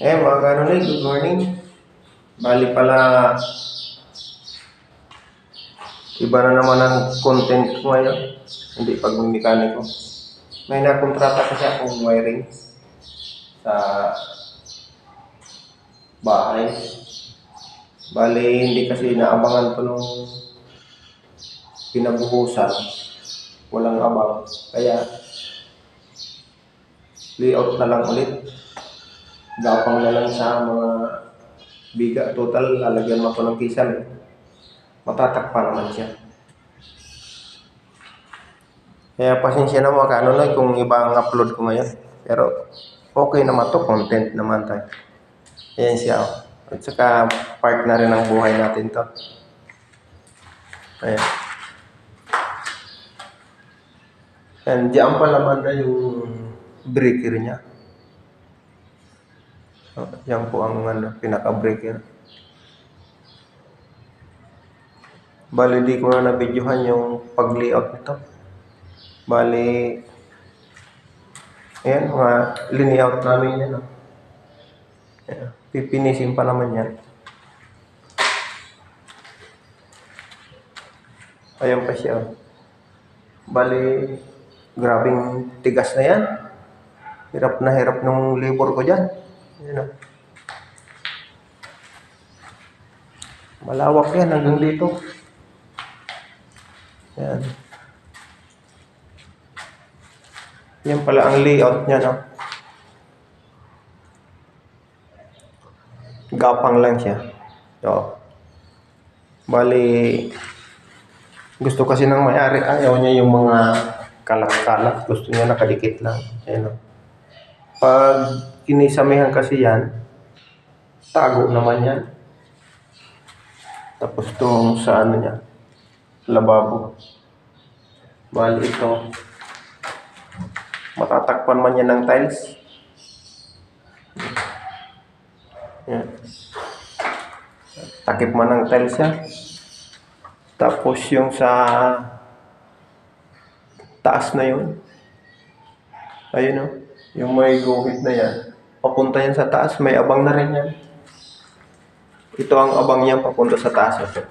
Eh, mga kanonoy, good morning. Bali pala, iba na naman ang content ko ngayon. Hindi pag mekaniko. May nakontrata kasi akong wiring sa bahay. Bali, hindi kasi naabangan ko nung pinabuhusan. Walang abang. Kaya, layout na lang ulit gapang na lang sa mga biga. Total, lalagyan mo ako ng kisal. Matatakpa naman siya. Kaya pasensya na mga kanonoy kung iba ang upload ko ngayon. Pero okay naman to content naman tayo. Ayan siya. Oh. At saka part na rin ng buhay natin to. Ayan. And diyan pala man na yung breaker niya. Yan po ang ano, pinaka-breaker. Bali, di ko na nabidyohan yung pag-layout nito. Bali, ayan, mga liniaut namin yan. Oh. Ayan, pipinisin pa naman yan. Ayan pa siya. oh. Bali, grabing tigas na yan. Hirap na hirap nung labor ko dyan. Ayan, oh. Malawak yan hanggang dito. Yan. Yan pala ang layout niya, no? Gapang lang siya. So, bali, gusto kasi ng may-ari, ayaw niya yung mga kalat-kalat. Gusto niya nakadikit lang. Ayan, no? Pag kinisamihan kasi yan, tago naman yan. Tapos itong sa ano niya, lababo. Bali ito, matatakpan man yan ng tiles. Yan. Takip man ng tiles yan. Tapos yung sa taas na yun. Ayun o. Yung may guhit na yan. Papunta yan sa taas. May abang na rin yan. Ito ang abang niya papunta sa taas. Ito.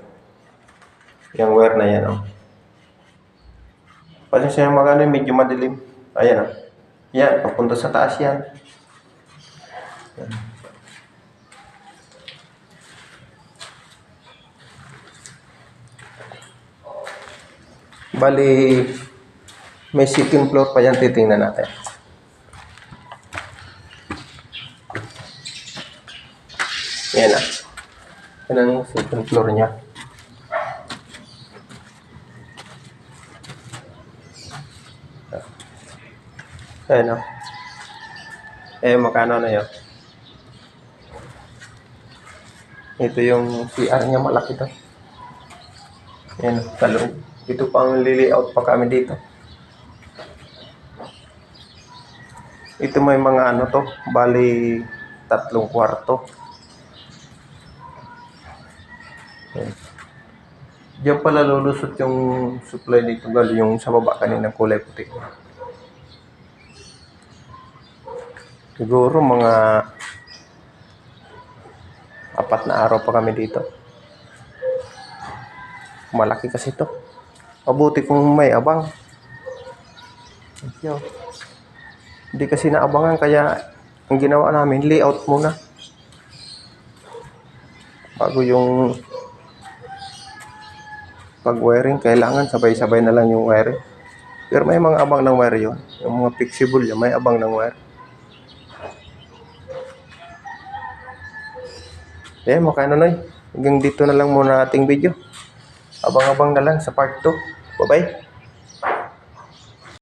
Yung wire na yan, oh. Pasensya na magano, medyo madilim. Ayan, oh. Yan, papunta sa taas yan. Yan. Bali, may second floor pa yan, titingnan natin. Yan ah. Yan ang second floor niya. Ayan o. Eh, makano na yun? Ito yung CR niya, malaki to. Ayan, talong. Ito pang lili-out pa kami dito. Ito may mga ano to, bali tatlong kwarto. Diyan pala lulusot yung supply dito gal yung sa baba kanina kulay puti. Siguro mga apat na araw pa kami dito. Malaki kasi to. Mabuti kung may abang. Yo. Hindi kasi naabangan kaya ang ginawa namin layout muna. Bago yung pag-wiring, kailangan sabay-sabay na lang yung wiring. Pero may mga abang ng wire yun. Yung mga flexible yun, may abang ng wire. Eh, makano na Hanggang dito na lang muna ating video. Abang-abang na lang sa part 2. Bye-bye.